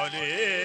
হরে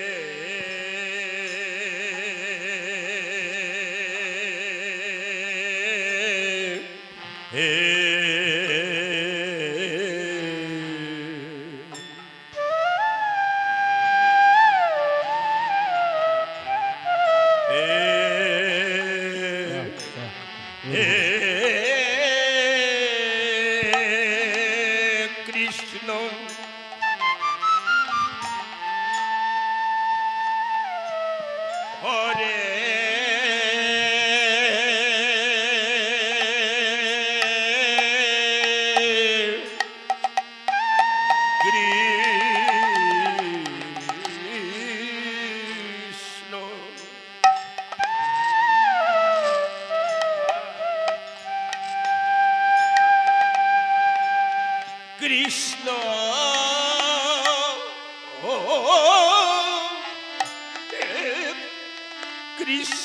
কৃষ্ণ কৃষ্ণ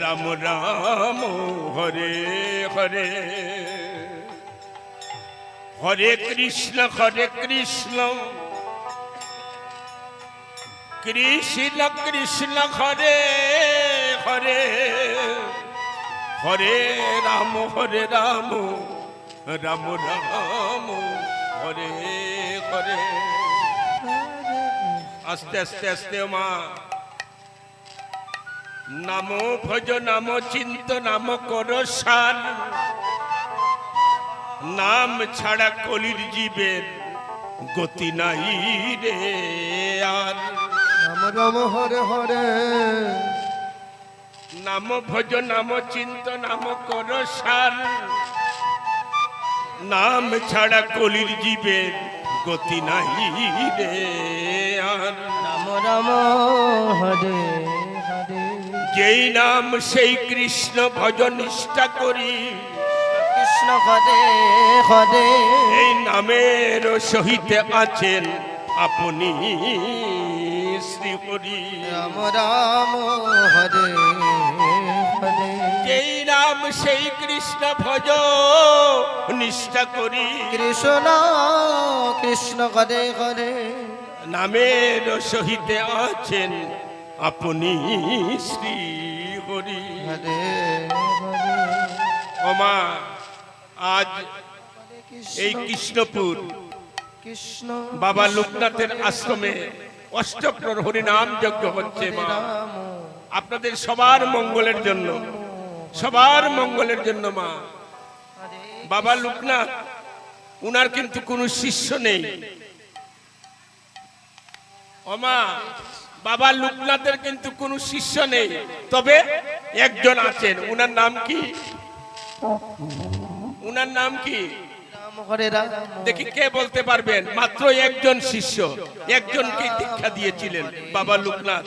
রাম রাম হরে হরে হরে কৃষ্ণ হরে কৃষ্ণ কৃষ্ণ কৃষ্ণ হরে হরে হরে রাম হরে রাম রাম রাম হরে হরে আস্তে আস্তে আস্তে মা নাম ভজ নাম চিন্ত নাম কর সার। নাম ছাড়া কলির জীবের গতি নাই রে আর। রাম রাম হরে হরে। নাম ভজ নাম চিন্ত নাম কর সার। নাম ছাড়া কলির জীবের গতি নাই রে আর। রাম রাম হরে। যেই নাম সেই কৃষ্ণ ভজন নিষ্ঠা করি। কৃষ্ণ হরে হরে। এই নামের সহিত আছেন আপনি শ্রী হরি। রাম রাম হরে হরে। যেই নাম সেই কৃষ্ণ ভজ নিষ্ঠা করি। কৃষ্ণ কৃষ্ণ হরে হরে। নামের সহিত আছেন আপনি শ্রী হরি। ওমা আজ এই কৃষ্ণপুর কৃষ্ণ বাবা লোকনাথের আশ্রমে অষ্টপ্রহরী নাম যজ্ঞ হচ্ছে মা। আপনাদের সবার মঙ্গলের জন্য সবার মঙ্গলের জন্য মা। বাবা লোকনাথ উনার কিন্তু কোনো শিষ্য নেই। ওমা বাবা লোকনাথের কিন্তু কোনো শিষ্য নেই। তবে একজন আছেন উনার নাম কি? উনার নাম কি? দেখি কে বলতে পারবেন? মাত্র একজন শিষ্য একজনকে দীক্ষা দিয়েছিলেন বাবা লোকনাথ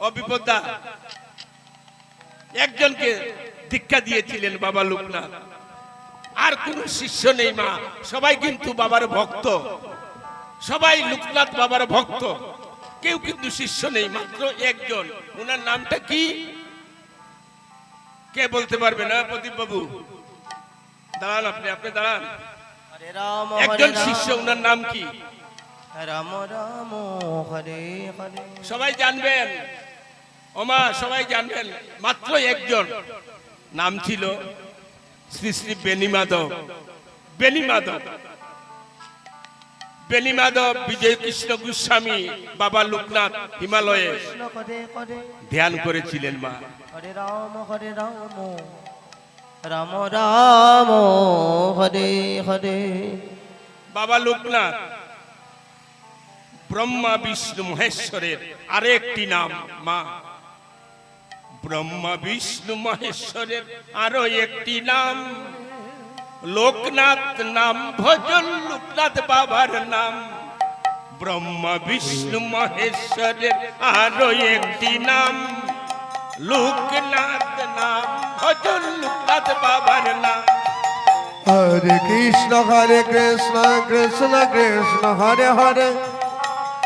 অবিপদা একজনকে দীক্ষা দিয়েছিলেন বাবা লোকনাথ আর কোন শিষ্য নেই মা সবাই কিন্তু বাবার ভক্ত। সবাই লোকনাথ বাবার ভক্ত। কেউ কিন্তু শিষ্য নেই মাত্র একজন। ওনার নামটা কি? কে বলতে পারবে না প্রদীপ বাবু দাঁড়ান আপনি আপনি দাঁড়ান। একজন শিষ্য ওনার নাম কি? রাম রাম হরে হরে। সবাই জানবেন? ওমা সবাই জানবেন? মাত্র একজন। নাম ছিল শ্রী শ্রী বেনি মাধব বেনি মাধব বেনি মাধব বিজয় কৃষ্ণ গোস্বামী বাবা লোকনাথ হিমালয়ে। ধ্যান করেছিলেন মা। হরে রাম হরে রাম রাম রাম হরে হরে। বাবা লোকনাথ ব্রহ্মা বিষ্ণু মহেশ্বরের আরেকটি নাম মা। ব্রহ্মা বিষ্ণু মহেশ্বরের আরও একটি নাম। লোকনাথ নাম ভজন লোকনাথ বাবার নাম ব্রহ্মা বিষ্ণু মহেশ্বরের আরও একটি নাম লোকনাথ নাম ভজন লোকনাথ বাবার নাম হরে কৃষ্ণ হরে কৃষ্ণ কৃষ্ণ কৃষ্ণ হরে হরে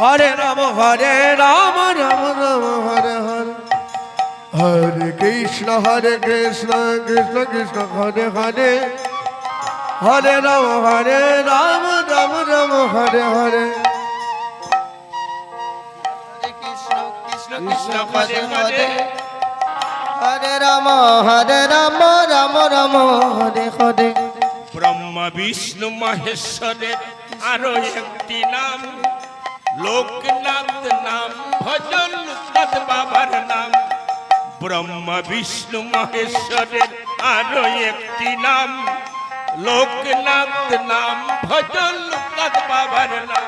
হরে রাম হরে রাম রাম রাম হরে হরে হরে কৃষ্ণ হরে কৃষ্ণ কৃষ্ণ কৃষ্ণ হরে হরে হরে রাম হরে রাম রাম রাম হরে হরে। হরে কৃষ্ণ কৃষ্ণ কৃষ্ণ হরে হরে। হরে রাম হরে রাম রাম রাম হরে হরে। ব্রহ্মা বিষ্ণু মহেশ্বরের আরও একটি নাম। লোকনাথ নাম ভজন লোকনাথ বাবার নাম। ব্রহ্মা বিষ্ণু মহেশ্বরের আরও একটি নাম। লোকনাথ নাম ভজন লোকনাথ বাবার নাম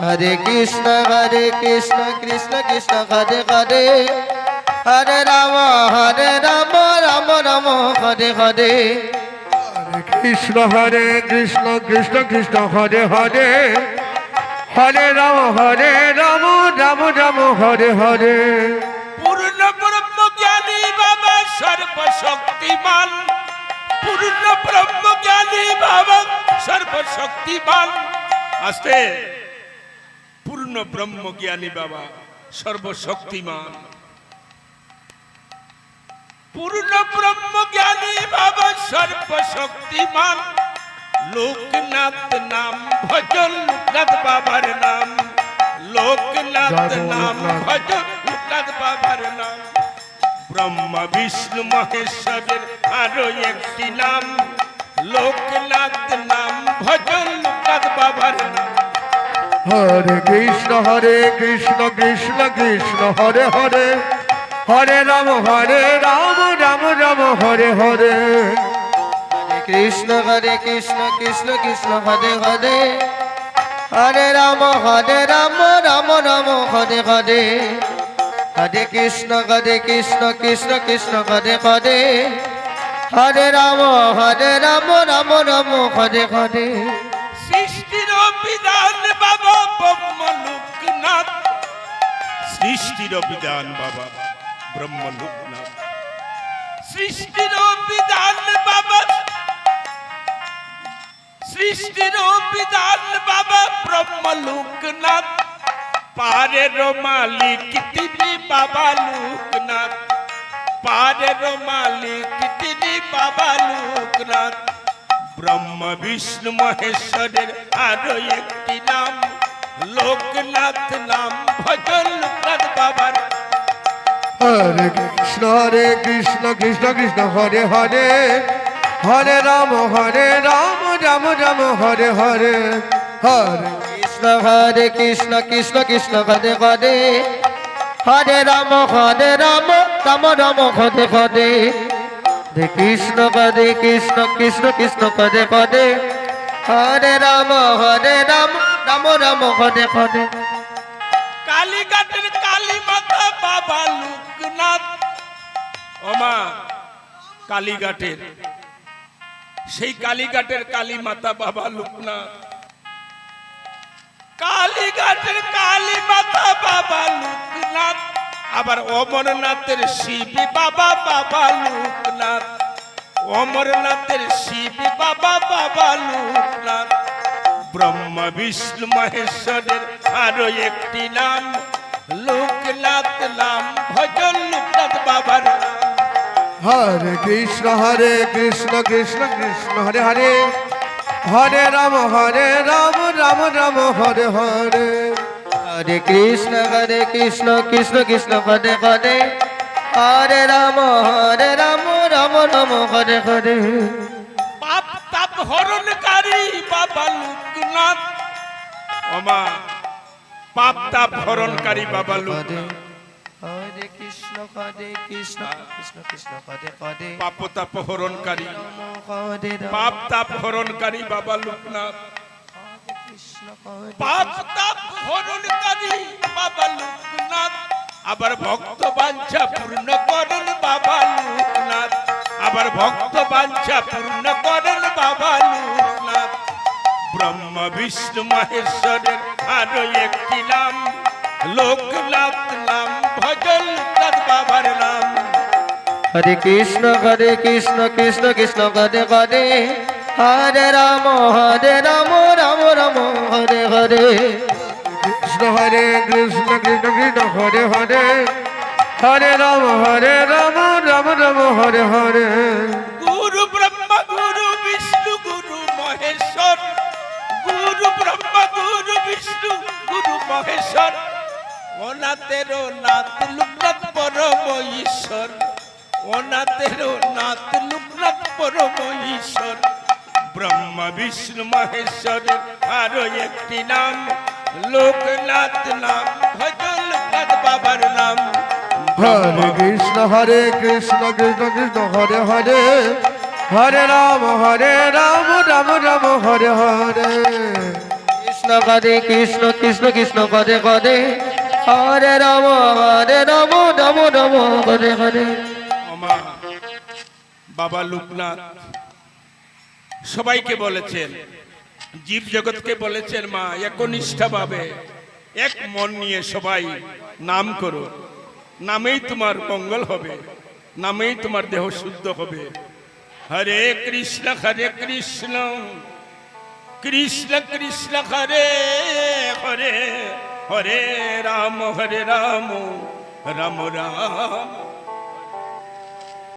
হরে কৃষ্ণ হরে কৃষ্ণ কৃষ্ণ কৃষ্ণ হরে হরে হরে রাম হরে রাম রাম রাম হরে হরে হরে কৃষ্ণ হরে কৃষ্ণ কৃষ্ণ কৃষ্ণ হরে হরে হরে রাম হরে রাম রাম রাম হরে হরে পূর্ণ ব্রহ্ম জ্ঞানী বাবা সর্বশক্তিমান পূর্ণ ব্রহ্ম জ্ঞানী বাবা সর্বশক্তিমান আস্তে। পূর্ণ ব্রহ্ম জ্ঞানী বাবা সর্বশক্তিমান। পূর্ণ ব্রহ্ম জ্ঞানী বাবা সর্বশক্তিমান। লোকনাথ নাম ভজন লোকনাথ বাবার নাম। লোকনাথ নাম। ভজন ব্রহ্মা বিষ্ণু মহেশ্বরের আরও একটি নাম। লোকনাথ নাম ভজন লোকনাথ বাবার নাম। হরে কৃষ্ণ হরে কৃষ্ণ কৃষ্ণ কৃষ্ণ হরে হরে। হরে রাম হরে রাম রাম রাম হরে হরে। হরে কৃষ্ণ হরে কৃষ্ণ কৃষ্ণ কৃষ্ণ হরে হরে। হরে রাম হরে রাম রাম রাম হরে হরে। হরে কৃষ্ণ হরে কৃষ্ণ কৃষ্ণ কৃষ্ণ, হরে হরে। হরে রাম হরে রাম রাম রাম, হরে হরে। সৃষ্টির বিধান বাবা ব্রহ্ম লোকনাথ সৃষ্টির বিধান বাবা ব্রহ্ম লোকনাথ সৃষ্টির বিধান বাবা সৃষ্টির বিধান বাবা ব্রহ্ম লোকনাথ পারের মালিক তিনি বাবা লোকনাথ। পারের মালিক তিনি বাবা লোকনাথ। ব্রহ্ম, বিষ্ণু, মহেশ্বরের আরও একটি নাম। লোকনাথ নাম ভজন লোকনাথ বাবার। হরে কৃষ্ণ হরে কৃষ্ণ কৃষ্ণ কৃষ্ণ, হরে হরে। হরে রাম হরে রাম রাম রাম, হরে হরে। হরে কৃষ্ণ হরে কৃষ্ণ কৃষ্ণ কৃষ্ণ, হরে হরে। হরে রাম হরে রাম রাম রাম, হরে হরে। হরে কৃষ্ণ হরে কৃষ্ণ কৃষ্ণ কৃষ্ণ, হরে হরে। হরে রাম হরে রাম রাম রাম, হরে হরে। কালীঘাটের কালী মাতা বাবা লোকনাথ। ওমা কালীঘাটের। সেই কালীঘাটের কালী মাতা বাবা লোকনাথ। কালীঘাটের কালী মাতা বাবা লোকনাথ। আবার অমরনাথের শিব বাবা বাবা লোকনাথ। অমরনাথের শিব বাবা বাবা লোকনাথ। ব্রহ্ম, বিষ্ণু, মহেশ্বরের আরও একটি নাম। লোকনাথ নাম ভজন লোকনাথ বাবার। হরে কৃষ্ণ হরে কৃষ্ণ কৃষ্ণ কৃষ্ণ, হরে হরে। হরে রাম হরে রাম রাম রাম হরে হরে। হরে কৃষ্ণ হরে কৃষ্ণ কৃষ্ণ কৃষ্ণ হরে হরে। হরে রাম হরে রাম রাম রাম হরে হরে। পাপ তাপ হরণকারী বাবা লোকনাথ। ওমা পাপ তাপ হরণকারী বাবা লোকনাথ। হরে কৃষ্ণ হরে কৃষ্ণ কৃষ্ণ কৃষ্ণ হরে হরে। পাপ তাপ হরণকারী। পাপ তাপ বাবা লোকনাথ। পাপ তাপ হরণকারী বাবা লোকনাথ। আবার ভক্ত বাঞ্ছা পূর্ণ করেন বাবা লোকনাথ। আবার ভক্ত বাঞ্ছা পূর্ণ করেন বাবা লোকনাথ। ব্রহ্ম বিষ্ণু মহেশ্বরের আরও একটি নাম। লোকনাথ নাম। হরে কৃষ্ণ হরে কৃষ্ণ কৃষ্ণ কৃষ্ণ হরে হরে। হরে রাম হরে রাম রাম রাম হরে হরে। কৃষ্ণ হরে কৃষ্ণ কৃষ্ণ কৃষ্ণ হরে হরে। হরে রাম হরে রাম রাম রাম হরে হরে। গুরু ব্রহ্মা গুরু বিষ্ণু গুরু মহেশ্বর। গুরু ব্রহ্মা গুরু বিষ্ণু গুরু মহেশ্বর। অনাথের নাথ লুকনাথ পরম ঈশ্বর অনাথের নাথ লুকনাথ পরম ঈশ্বর ব্রহ্মা বিষ্ণু মহেশ্বরের আরও একটি নাম লোকনাথ নাম ভজন লোকনাথ বাবার নাম হরে কৃষ্ণ হরে কৃষ্ণ কৃষ্ণ কৃষ্ণ হরে হরে হরে রাম হরে রাম রাম রাম হরে হরে কৃষ্ণ হরে কৃষ্ণ কৃষ্ণ কৃষ্ণ হরে হরে হরে রাম হরে রাম রাম রাম, হরে হরে। বাবা লোকনাথ, সবাইকে বলেছেন, জীব জগৎকে বলেছেন, মা একনিষ্ঠা ভাবে এক মন নিয়ে সবাই নাম করো। নামেই তোমার মঙ্গল হবে, নামেই তোমার দেহ শুদ্ধ হবে। হরে কৃষ্ণ হরে কৃষ্ণ কৃষ্ণ কৃষ্ণ, হরে হরে। হরে রাম হরে রাম রাম রাম